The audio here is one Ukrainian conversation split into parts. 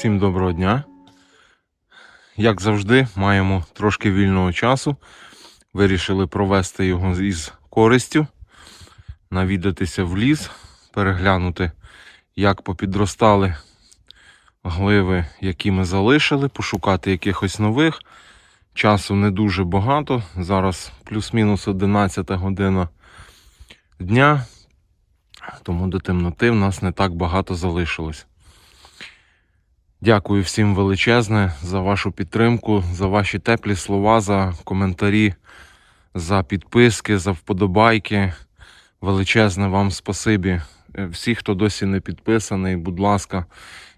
Всім доброго дня. Як завжди, маємо трошки вільного часу. Вирішили провести його із користю, навідатися в ліс, переглянути, як попідростали гливи, які ми залишили, пошукати якихось нових. Часу не дуже багато. Зараз плюс-мінус 11 година дня, тому до темноти в нас не так багато залишилось. Дякую всім величезне за вашу підтримку, за ваші теплі слова, за коментарі, за підписки, за вподобайки. Величезне вам спасибі. Е, Всі, хто досі не підписаний, будь ласка,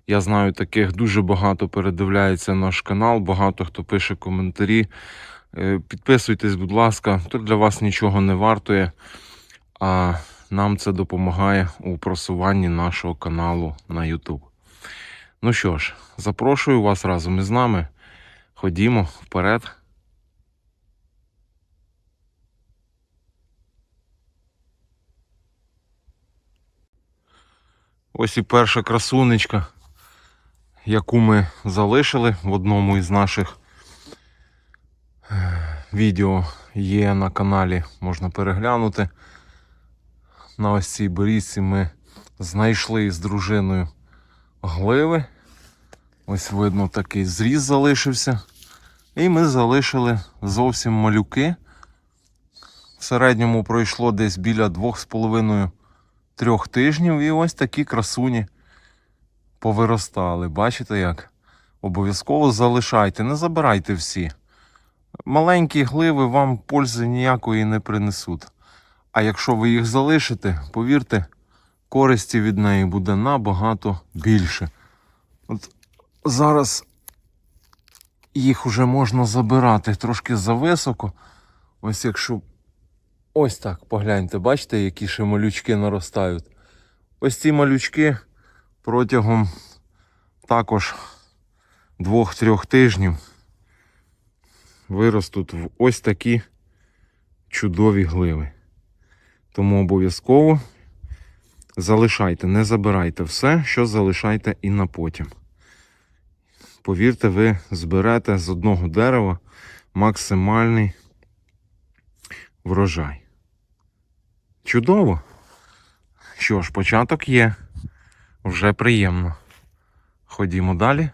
я знаю, таких дуже багато передивляється наш канал, багато хто пише коментарі. Е, Підписуйтесь, будь ласка, то для вас нічого не вартує, а нам це допомагає у просуванні нашого каналу на YouTube. Ну що ж, запрошую вас разом із нами. Ходімо вперед. Ось і перша красунечка, яку ми залишили в одному із наших е, відео є на каналі, можна переглянути. На ось цій берізці ми знайшли з дружиною гливи. Ось видно, такий зріз залишився. І ми залишили зовсім малюки. В середньому пройшло десь біля 2,5-3 тижнів. І ось такі красуні повиростали. Бачите як? Обов'язково залишайте, не забирайте всі. Маленькі гливи вам пользи ніякої не принесуть. А якщо ви їх залишите, повірте, користі від неї буде набагато більше. От зараз їх вже можна забирати трошки зависоко. Ось якщо ось так погляньте, бачите, які ще малючки наростають. Ось ці малючки протягом також двох-трьох тижнів виростуть в ось такі чудові гливи. Тому обов'язково залишайте, не забирайте все, що залишайте і на потім. Повірте, ви зберете з одного дерева максимальний врожай. Чудово! Що ж, початок є. Вже приємно. Ходімо далі.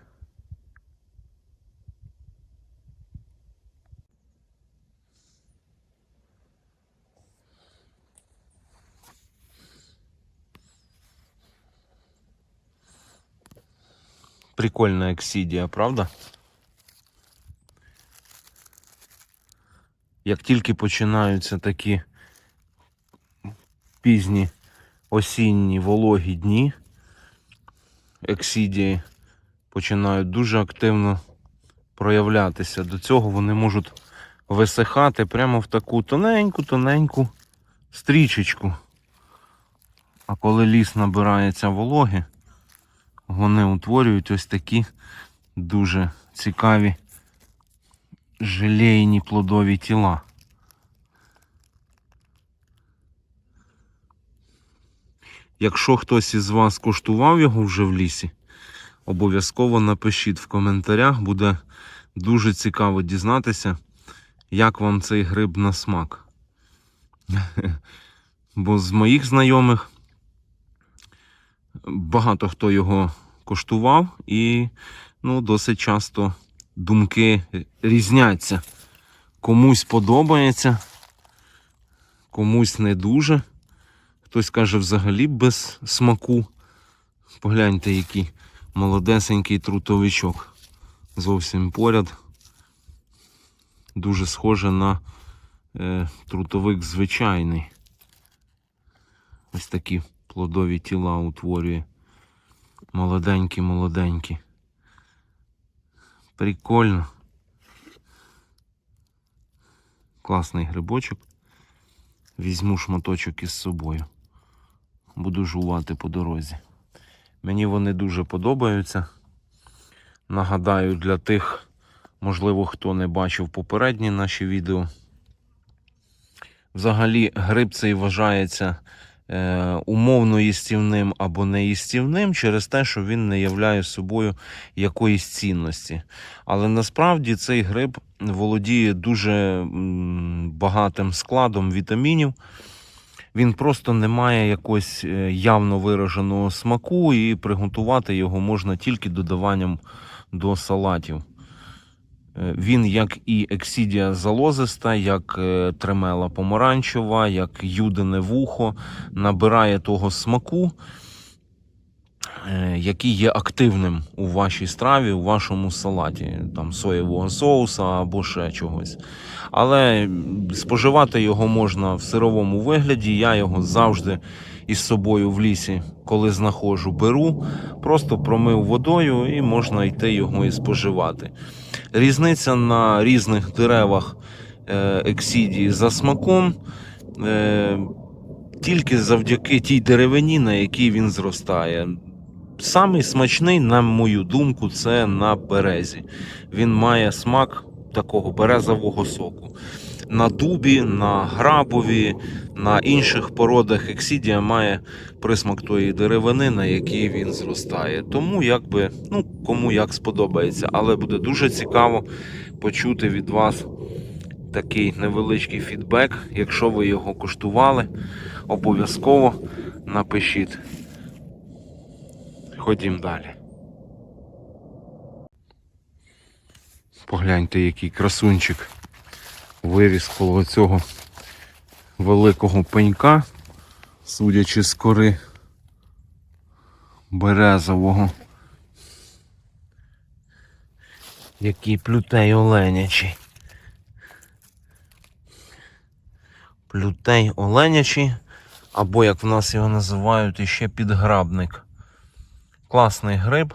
Прикольна ексідія, правда? Як тільки починаються такі пізні осінні вологі дні, ексідії починають дуже активно проявлятися. До цього вони можуть висихати прямо в таку тоненьку-тоненьку стрічечку. А коли ліс набирається вологи, вони утворюють ось такі дуже цікаві желейні плодові тіла. Якщо хтось із вас коштував його вже в лісі, обов'язково напишіть в коментарях, буде дуже цікаво дізнатися, як вам цей гриб на смак. Бо з моїх знайомих багато хто його коштував, і ну, досить часто думки різняться. Комусь подобається, комусь не дуже. Хтось каже взагалі без смаку. Погляньте, який молодесенький трутовичок. Зовсім поряд. Дуже схоже на е, трутовик звичайний. Ось такі плодові тіла утворює. Молоденькі, молоденькі. Прикольно. Класний грибочок. Візьму шматочок із собою. Буду жувати по дорозі. Мені вони дуже подобаються. Нагадаю, для тих, можливо, хто не бачив попередні наші відео. Взагалі, гриб цей вважається умовно їстівним або неїстівним через те, що він не являє собою якоїсь цінності. Але насправді цей гриб володіє дуже багатим складом вітамінів. Він просто не має якогось е, явно вираженого смаку, і приготувати його можна тільки додаванням до салатів. Е, Він, як і ексідія залозиста, як е, тремела помаранчева, як юдине вухо, набирає того смаку, е, який є активним у вашій страві, у вашому салаті, там соєвого соуса або ще чогось. Але споживати його можна в сировому вигляді. Я його завжди із собою в лісі, коли знаходжу, беру, просто промив водою і можна йти його і споживати. Різниця на різних деревах е, ексідії за смаком е, тільки завдяки тій деревині, на якій він зростає. Самий смачний, на мою думку, це на березі. Він має смак такого березового соку. На дубі, на грабові, на інших породах ексідія має присмак тої деревини, на якій він зростає. Тому якби, ну, кому як сподобається, але буде дуже цікаво почути від вас такий невеличкий фідбек. Якщо ви його куштували, обов'язково напишіть. Ходім далі. Погляньте, який красунчик виріс коло цього великого пенька, судячи з кори березового. Який плютей оленячий. Плютей оленячий, або як в нас його називають, іще підграбник. Класний гриб.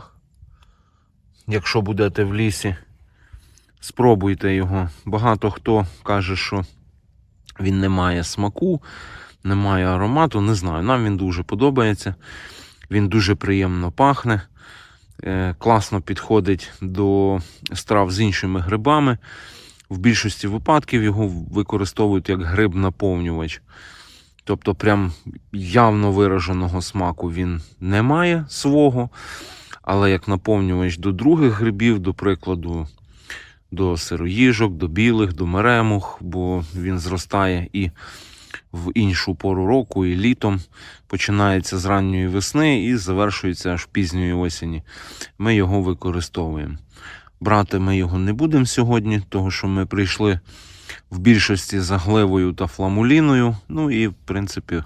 Якщо будете в лісі, спробуйте його. Багато хто каже, що він не має смаку, не має аромату. Не знаю. Нам він дуже подобається. Він дуже приємно пахне. Е, Класно підходить до страв з іншими грибами. В більшості випадків його використовують як гриб-наповнювач. Тобто, прям явно вираженого смаку він не має свого, але як наповнювач до других грибів, до прикладу, до сироїжок, до білих, до меремух, бо він зростає і в іншу пору року, і літом починається з ранньої весни і завершується аж пізньої осені. Ми його використовуємо. Брати ми його не будемо сьогодні, тому що ми прийшли в більшості за гливою та фламуліною. Ну і, в принципі,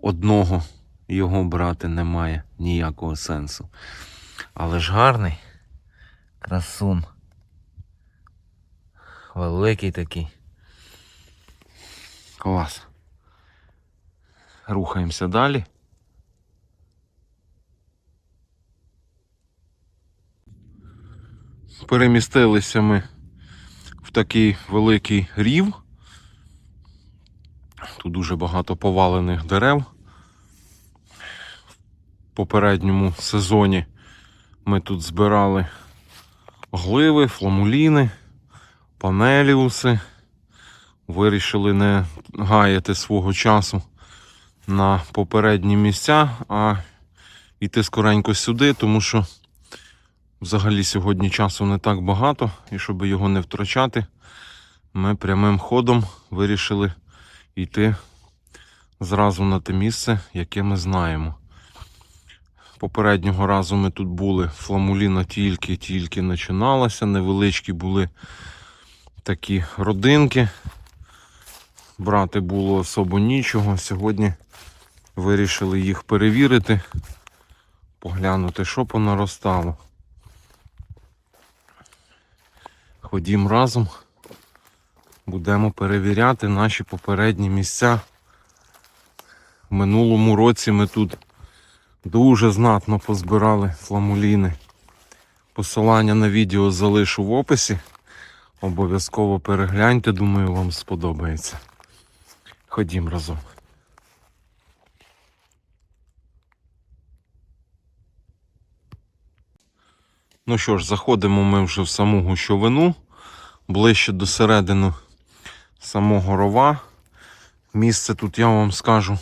одного його брати немає ніякого сенсу. Але ж гарний красун. Великий такий. Клас. Рухаємося далі. Перемістилися ми в такий великий рів. Тут дуже багато повалених дерев. В попередньому сезоні ми тут збирали гливи, фламуліни, панеліуси вирішили не гаяти свого часу на попередні місця, а йти скоренько сюди, тому що взагалі сьогодні часу не так багато, і щоб його не втрачати, ми прямим ходом вирішили йти зразу на те місце, яке ми знаємо. Попереднього разу ми тут були, фламуліна тільки-тільки починалася, невеличкі були такі родинки брати було особо нічого. Сьогодні вирішили їх перевірити, поглянути, що понаростало. Ходім разом, будемо перевіряти наші попередні місця. В минулому році ми тут дуже знатно позбирали фламуліни. Посилання на відео залишу в описі. Обов'язково перегляньте, думаю, вам сподобається. Ходім разом. Ну що ж, заходимо ми вже в саму гущовину, ближче до середини самого рова. Місце тут, я вам скажу,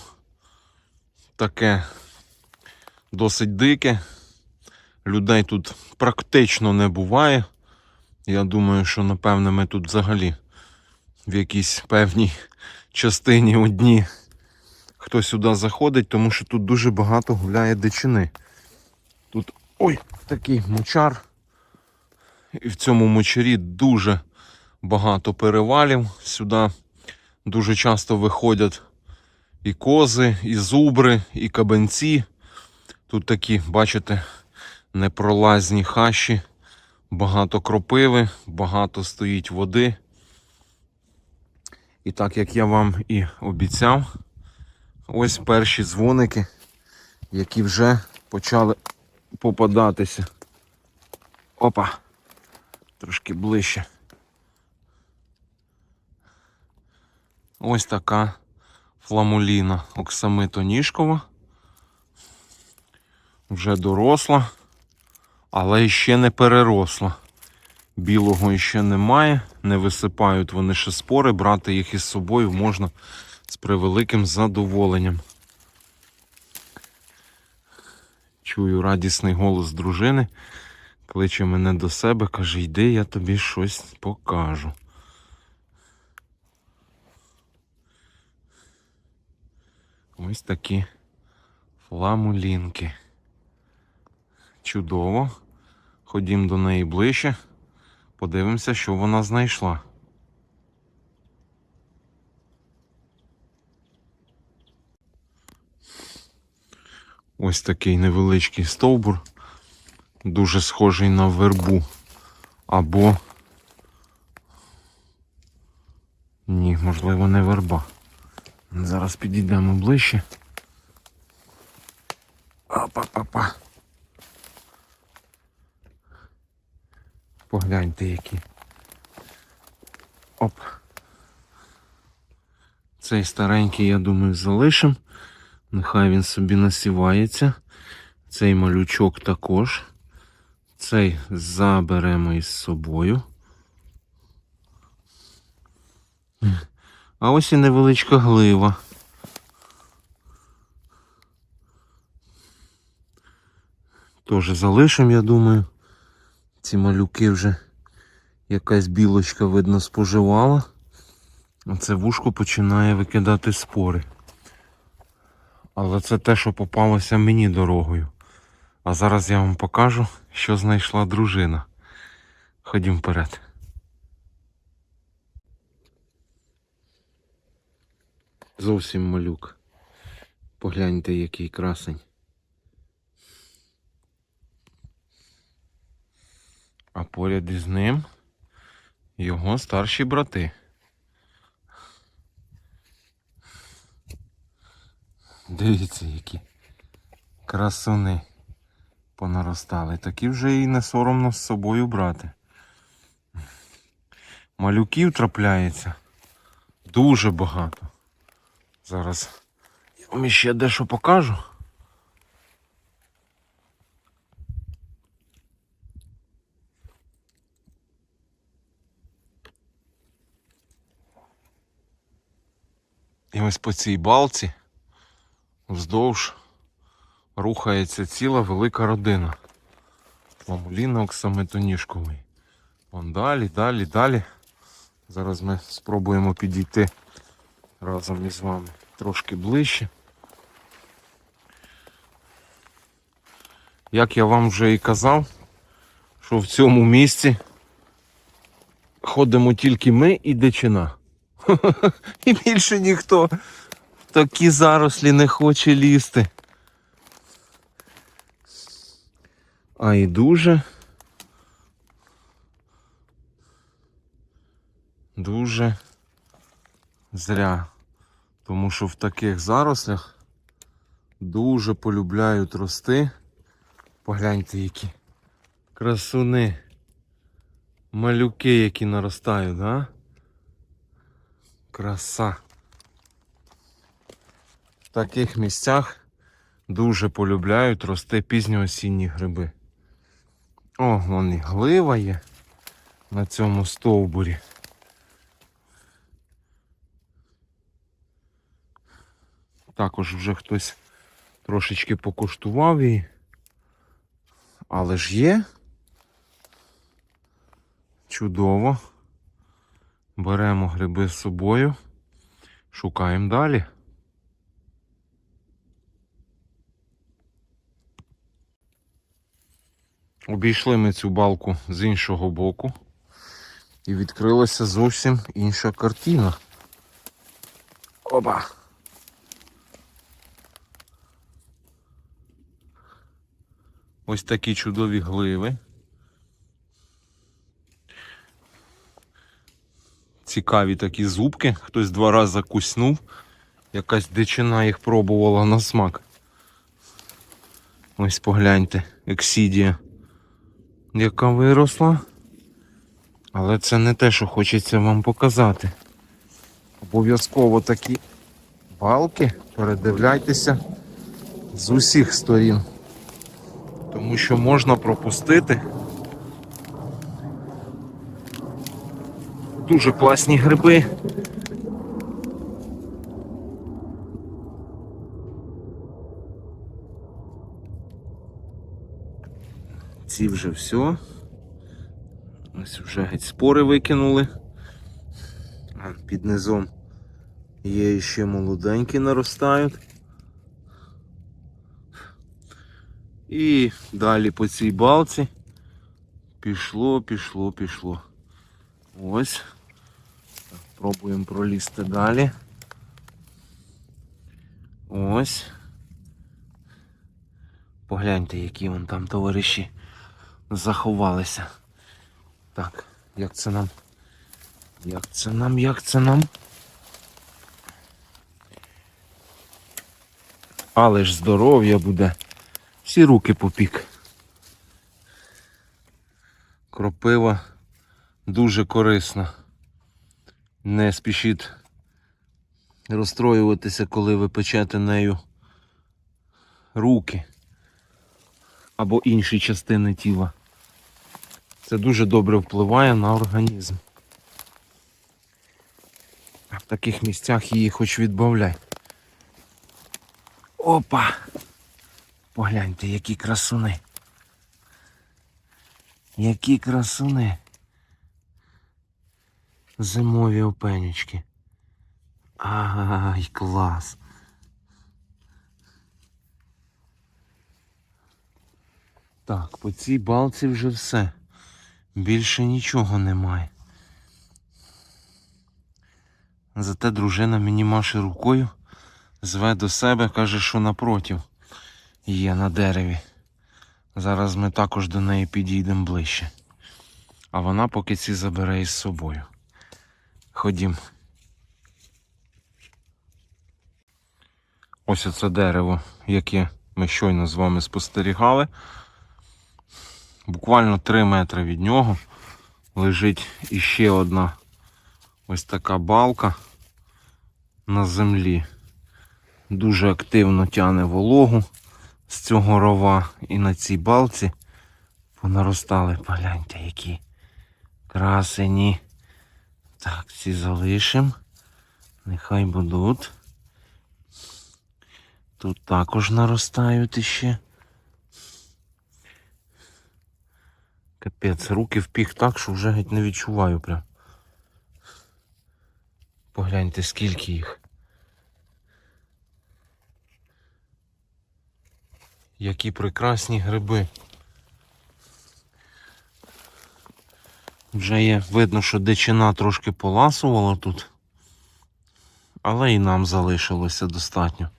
таке досить дике. Людей тут практично не буває. Я думаю, що напевне ми тут взагалі в якійсь певній частині одні, хто сюди заходить, тому що тут дуже багато гуляє дичини. Тут ой, такий мочар. І в цьому мочарі дуже багато перевалів. Сюди дуже часто виходять і кози, і зубри, і кабанці. Тут такі, бачите, непролазні хащі, багато кропиви, багато стоїть води. І так як я вам і обіцяв, ось перші дзвоники, які вже почали попадатися. Опа, трошки ближче. Ось така фламуліна оксамитоніжкова. Вже доросла, але ще не переросла. Білого ще немає, не висипають вони ще спори, брати їх із собою можна з превеликим задоволенням. Чую радісний голос дружини, кличе мене до себе, каже, йди, я тобі щось покажу. Ось такі фламулінки. Чудово. Ходім до неї ближче. Подивимося, що вона знайшла. Ось такий невеличкий стовбур, дуже схожий на вербу. Або. Ні, можливо, не верба. Зараз підійдемо ближче. Опа-па-па. Погляньте які. Оп. Цей старенький, я думаю, залишим. Нехай він собі насівається. Цей малючок також. Цей заберемо із собою. А ось і невеличка глива. Тоже залишим, я думаю. Ці малюки вже якась білочка, видно, споживала. Оце вушко починає викидати спори. Але це те, що попалося мені дорогою. А зараз я вам покажу, що знайшла дружина. Ходім вперед. Зовсім малюк. Погляньте, який красень. А поряд із ним його старші брати. Дивіться, які красуни понаростали. Такі вже і не соромно з собою брати. Малюків трапляється дуже багато. Зараз я вам ще дещо покажу. І ось по цій балці вздовж рухається ціла велика родина. Ламуліна оксаметоніжковий. Вон далі, далі, далі. Зараз ми спробуємо підійти разом із вами трошки ближче. Як я вам вже і казав, що в цьому місці ходимо тільки ми і дичина. І більше ніхто в такі зарослі не хоче лізти. А і дуже. Дуже зря. Тому що в таких зарослях дуже полюбляють рости. Погляньте, які красуни. Малюки, які наростають, да? Краса. В таких місцях дуже полюбляють рости пізньоосінні гриби. О, вон і глива є на цьому стовбурі. Також вже хтось Трошечки покуштував її. Але ж є. Чудово. Беремо гриби з собою. Шукаємо далі. Обійшли ми цю балку з іншого боку. І відкрилася зовсім інша картина. Оба! Ось такі чудові гливи. Цікаві такі зубки. Хтось два рази куснув. Якась дичина їх пробувала на смак. Ось погляньте, ексідія. Яка виросла. Але це не те, що хочеться вам показати. Обов'язково такі балки передивляйтеся з усіх сторін. Тому що можна пропустити дуже класні гриби. Ці вже все. Ось вже геть спори викинули. Під низом є ще молоденькі наростають. І далі по цій балці пішло, пішло, пішло. Ось. Пробуємо пролізти далі. Ось. Погляньте, які вон там товариші заховалися. Так, як це нам? Як це нам, як це нам? Але ж здоров'я буде. Всі руки попік. Кропива дуже корисна. Не спішіть розстроюватися, коли ви печете нею руки або інші частини тіла. Це дуже добре впливає на організм. В таких місцях її хоч відбавляй. Опа! Погляньте, які красуни. Які красуни. Зимові опенючки. Ай, клас. Так, по цій балці вже все. Більше нічого немає. Зате дружина мені маше рукою, зве до себе, каже, що напротив є на дереві. Зараз ми також до неї підійдемо ближче. А вона поки ці забере із собою. Ходім. Ось оце дерево, яке ми щойно з вами спостерігали. Буквально 3 метри від нього лежить іще одна ось така балка на землі. Дуже активно тяне вологу з цього рова і на цій балці понаростали, погляньте, які красені. Так, ці залишимо. Нехай будуть. Тут також наростають іще. Капець, руки впіх так, що вже геть не відчуваю прям. Погляньте, скільки їх. Які прекрасні гриби. Вже є видно, що дичина трошки поласувала тут, але і нам залишилося достатньо.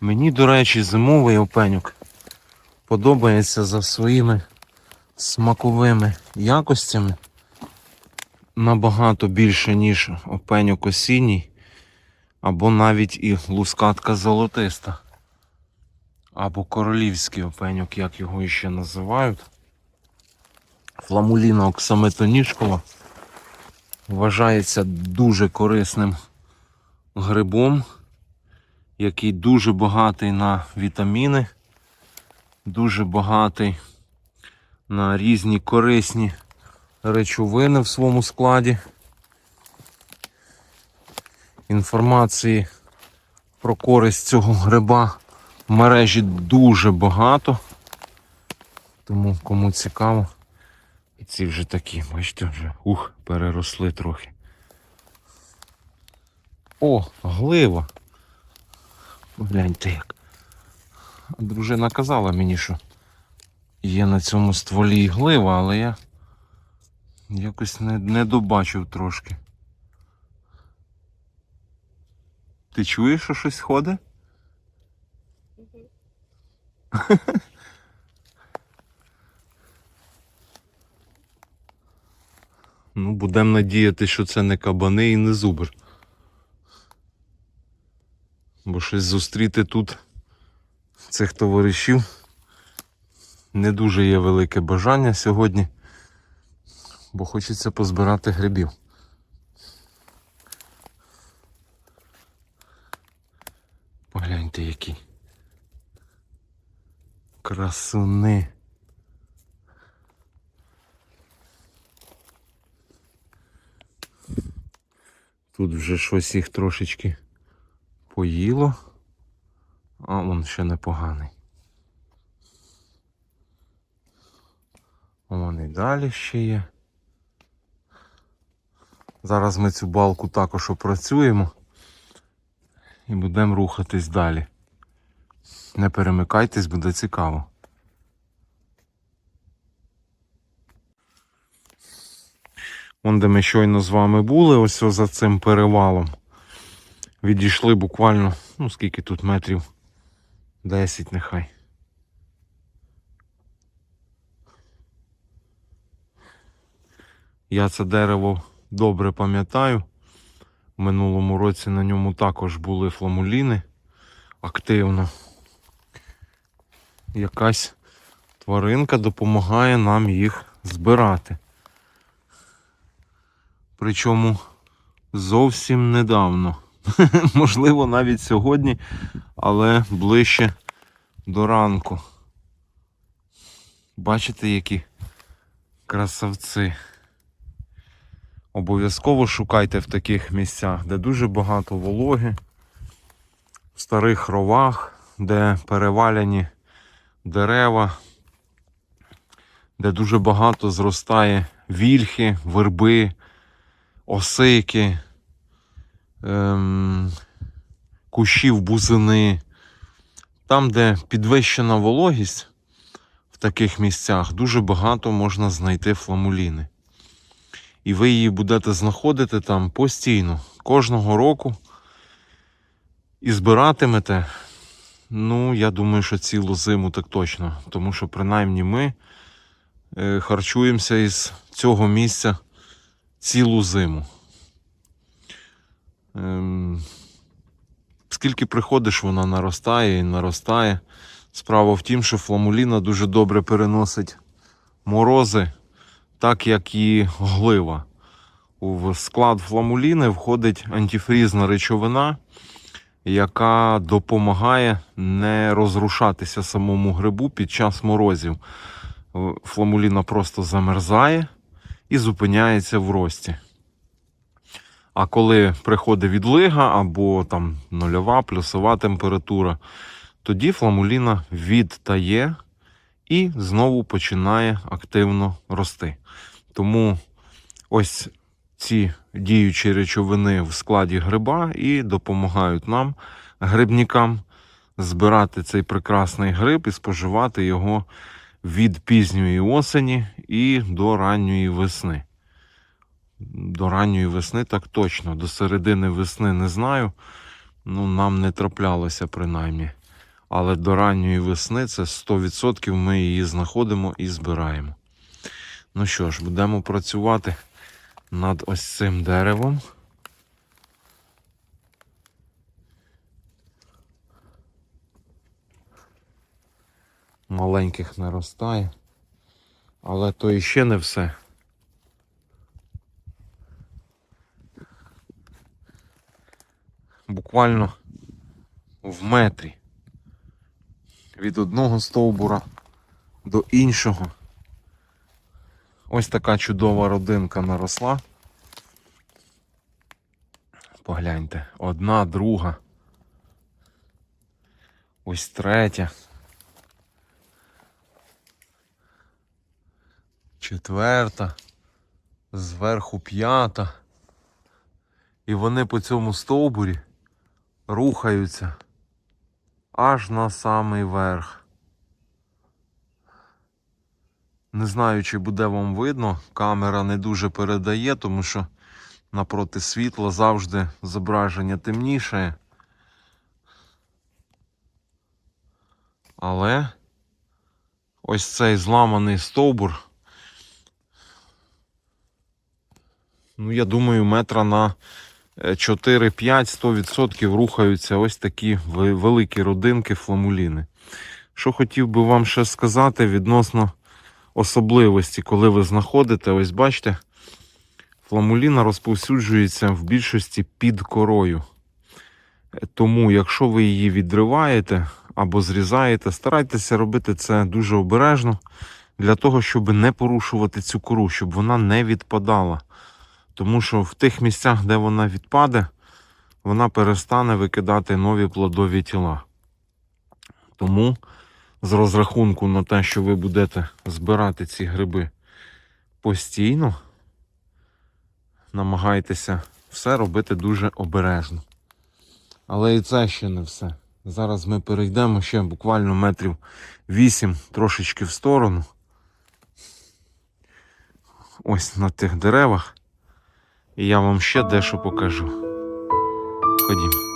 Мені, до речі, зимовий опенюк подобається за своїми смаковими якостями. Набагато більше, ніж опенюк осінній, або навіть і лускатка золотиста, або королівський опенюк, як його іще називають. Фламуліна оксаметоніжкова вважається дуже корисним грибом який дуже багатий на вітаміни, дуже багатий на різні корисні речовини в своєму складі. Інформації про користь цього гриба мережі дуже багато. Тому кому цікаво. І ці вже такі, бачите, вже ух, переросли трохи. О, глива. Погляньте як. Дружина казала мені, що є на цьому стволі глива, але я якось не, не добачив трошки. Ти чуєш, що щось ходить? Ну, будемо надіяти, що це не кабани і не зубр. Бо щось зустріти тут цих товаришів не дуже є велике бажання сьогодні, бо хочеться позбирати грибів. Погляньте які. Красуни. Тут вже щось їх трошечки поїло, а он ще непоганий. Вон і далі ще є. Зараз ми цю балку також опрацюємо і будемо рухатись далі. Не перемикайтесь, буде цікаво. Вон де ми щойно з вами були, ось за цим перевалом. Відійшли буквально, ну скільки тут метрів? 10 нехай. Я це дерево добре пам'ятаю. В минулому році на ньому також були фламуліни активно. Якась тваринка допомагає нам їх збирати. Причому зовсім недавно. Можливо, навіть сьогодні, але ближче до ранку. Бачите, які красавці. Обов'язково шукайте в таких місцях, де дуже багато вологи, в старих ровах, де переваляні дерева, де дуже багато зростає вільхи, верби, осики, ем, кущів бузини. Там, де підвищена вологість в таких місцях, дуже багато можна знайти фламуліни. І ви її будете знаходити там постійно, кожного року. І збиратимете. Ну, я думаю, що цілу зиму так точно. Тому що принаймні ми е, харчуємося із цього місця цілу зиму. Ем, скільки приходиш, вона наростає і наростає. Справа в тім, що фламуліна дуже добре переносить морози, так як і глива. В склад фламуліни входить антифрізна речовина, яка допомагає не розрушатися самому грибу під час морозів. Фламуліна просто замерзає і зупиняється в рості. А коли приходить відлига або там нульова, плюсова температура, тоді фламуліна відтає і знову починає активно рости. Тому ось ці діючі речовини в складі гриба і допомагають нам, грибникам, збирати цей прекрасний гриб і споживати його від пізньої осені і до ранньої весни. До ранньої весни так точно. До середини весни не знаю. Ну, нам не траплялося принаймні. Але до ранньої весни це 100% ми її знаходимо і збираємо. Ну що ж, будемо працювати над ось цим деревом. Маленьких наростає. Але то іще не все. Буквально в метрі від одного стовбура до іншого. Ось така чудова родинка наросла. Погляньте. Одна, друга. Ось третя. Четверта. Зверху п'ята. І вони по цьому стовбурі рухаються аж на самий верх. Не знаю, чи буде вам видно, камера не дуже передає, тому що напроти світла завжди зображення темніше. Але ось цей зламаний стовбур. Ну, я думаю, метра на е, 4-5-100% рухаються ось такі великі родинки фламуліни. Що хотів би вам ще сказати відносно особливості, коли ви знаходите, ось бачите, фламуліна розповсюджується в більшості під корою. Тому, якщо ви її відриваєте або зрізаєте, старайтеся робити це дуже обережно для того, щоб не порушувати цю кору, щоб вона не відпадала. Тому що в тих місцях, де вона відпаде, вона перестане викидати нові плодові тіла. Тому з розрахунку на те, що ви будете збирати ці гриби постійно, намагайтеся все робити дуже обережно. Але і це ще не все. Зараз ми перейдемо ще буквально метрів 8 трошечки в сторону. Ось на тих деревах. І я вам ще дещо покажу. Ходім.